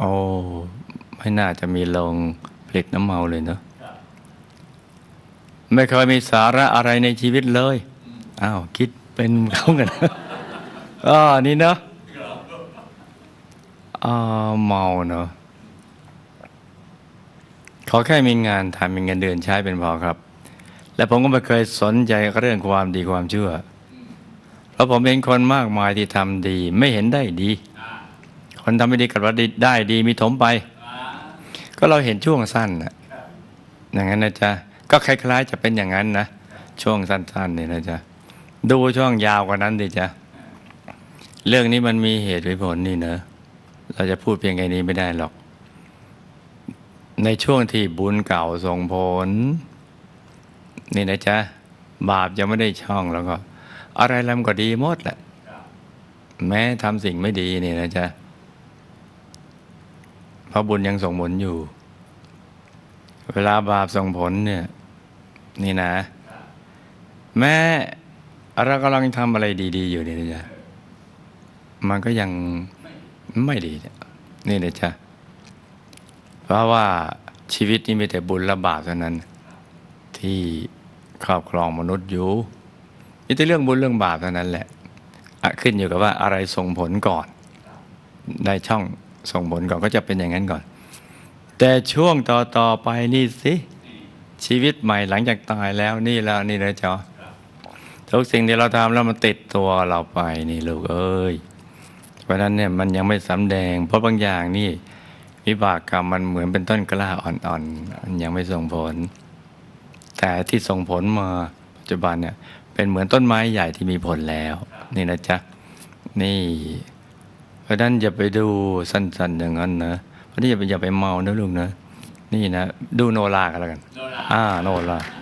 โอ้ไม่น่าจะมีโรงผลิตน้ำเมาเลยเนอะไม่เคยมีสาระอะไรในชีวิตเลย อ้าว คิดเป็นเขากันอ๋อนี่เนอะอ่าเมาเนอะขอแค่มีงานทำมีเงินเดือนใช้เป็นพอครับ และผมก็ไม่เคยสนใจเรื่องความดีความชั่วเพราะผมเห็นคนมากมายที่ทำดี ไม่เห็นได้ดี คนทำไม่ดีกับว่าดีได้ดีมีถมไป ก็เราเห็นช่วงสั้นนะอย่างนั้นนะจ๊ะก็คล้ายๆ จะเป็นอย่างนั้นนะช่วงสั้นๆเนี่ยนะจ๊ะดูช่วงยาวกว่านั้นดิจ๊ะเรื่องนี้มันมีเหตุผลนี่เนอะเราจะพูดเพียงแค่นี้ไม่ได้หรอก ในช่วงที่บุญเก่าส่งผล นี่นะจ๊ะบาปยังไม่ได้ช่องแล้วก็ อะไรล้วมันก็ดีหมดแหละ แม้ทำสิ่งไม่ดีนี่นะจ๊ะ เพราะบุญยังส่งผลอยู่ เวลาบาปส่งผลเนี่ยนี่นะ แม้เรากำลังทำอะไรดี ๆ อยู่นี่นะจ๊ะมันก็ยังไม่ดีนี่นะจ๊ะเพราะว่าชีวิตนี้มีแต่บุญและบาปเท่านั้น ที่ครอบครองมนุษย์อยู่นี่แต่เรื่องบุญเรื่องบาปเท่านั้นแหละขึ้นอยู่กับว่าอะไรส่งผลก่อน ได้ช่อง ส่งผลก่อนก็จะเป็นอย่างนั้นก่อน แต่ช่วงต่อต่อไปนี่สิชีวิตใหม่หลังจากตายแล้วนี่แล้วนี่นะจ๊ะทุกสิ่งที่เราทำแล้วมันติดตัวเราไปนี่ลูกเอ้ยเพราะนั้นเนี่ยมันยังไม่สำแดง เพราะบางอย่างนี่วิบากกรรมมันเหมือนเป็นต้นกล้าอ่อนๆมันยังไม่ส่งผล แต่ที่ส่งผลมาปัจจุบันเนี่ยเป็นเหมือนต้นไม้ใหญ่ที่มีผลแล้ว นี่นะจ๊ะนี่ ราะฉะนั้นอย่าไปดูสั้น ๆ อย่างนั้นนะเพราะนี่อย่าไปอย่าไปเมานะลุงนะ นี่นะ ดูโนรากันแล้วกันโนราอ่าโนราอ่